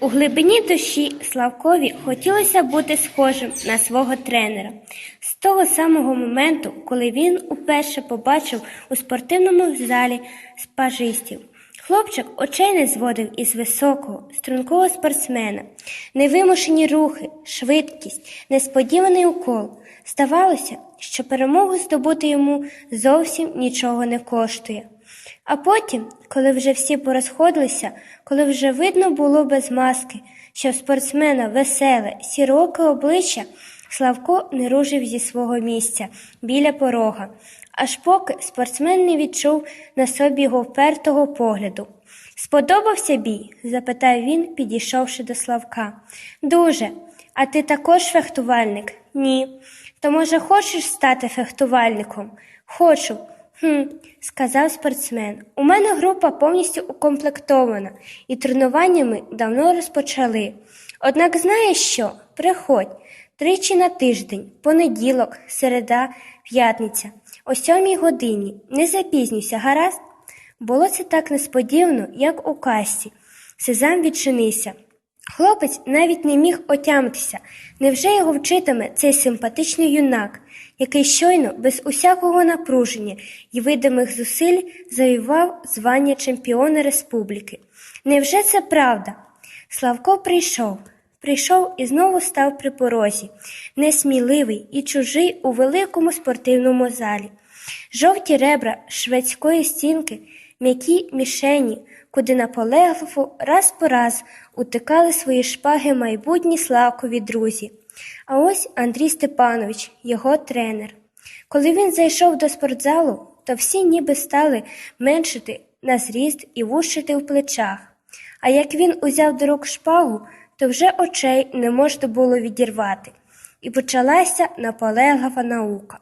У глибині душі Славкові хотілося бути схожим на свого тренера. З того самого моменту, коли він уперше побачив у спортивному залі спажистів. Хлопчик очей не зводив із високого, стрункого спортсмена. Невимушені рухи, швидкість, несподіваний укол. Здавалося, що перемогу здобути йому зовсім нічого не коштує. А потім, коли вже всі порозходилися, коли вже видно було без маски, що в спортсмена веселе, сіроке обличчя, Славко не рушив зі свого місця біля порога, аж поки спортсмен не відчув на собі його впертого погляду. Сподобався бій? запитав він, підійшовши до Славка. Дуже. А ти також фехтувальник? Ні. То, може, хочеш стати фехтувальником? Хочу. Хм, сказав спортсмен. У мене група повністю укомплектована, і тренування ми давно розпочали. Однак знаєш що? Приходь тричі на тиждень, понеділок, середа, п'ятниця, о сьомій годині. Не запізнюйся, гаразд? Було це так несподівано, як у касті. Сезам відчинився. Хлопець навіть не міг отямитися. Невже його вчитиме цей симпатичний юнак, який щойно, без усякого напруження і видимих зусиль завівав звання чемпіона республіки? Невже це правда? Славко прийшов, прийшов і знову став при порозі, несміливий і чужий у великому спортивному залі. Жовті ребра шведської стінки, м'які мішені, куди наполегливо раз по раз утикали свої шпаги майбутні Славкові друзі. А ось Андрій Степанович, його тренер. Коли він зайшов до спортзалу, то всі ніби стали меншити на зріст і вущити в плечах. А як він узяв до рук шпагу, то вже очей не можна було відірвати, і почалася наполеглива наука.